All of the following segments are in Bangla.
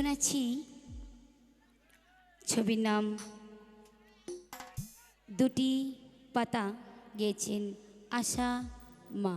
শোনাচ্ছি। ছবির নাম দুটি পাতা গেয়েছেন আশা মা।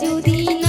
就地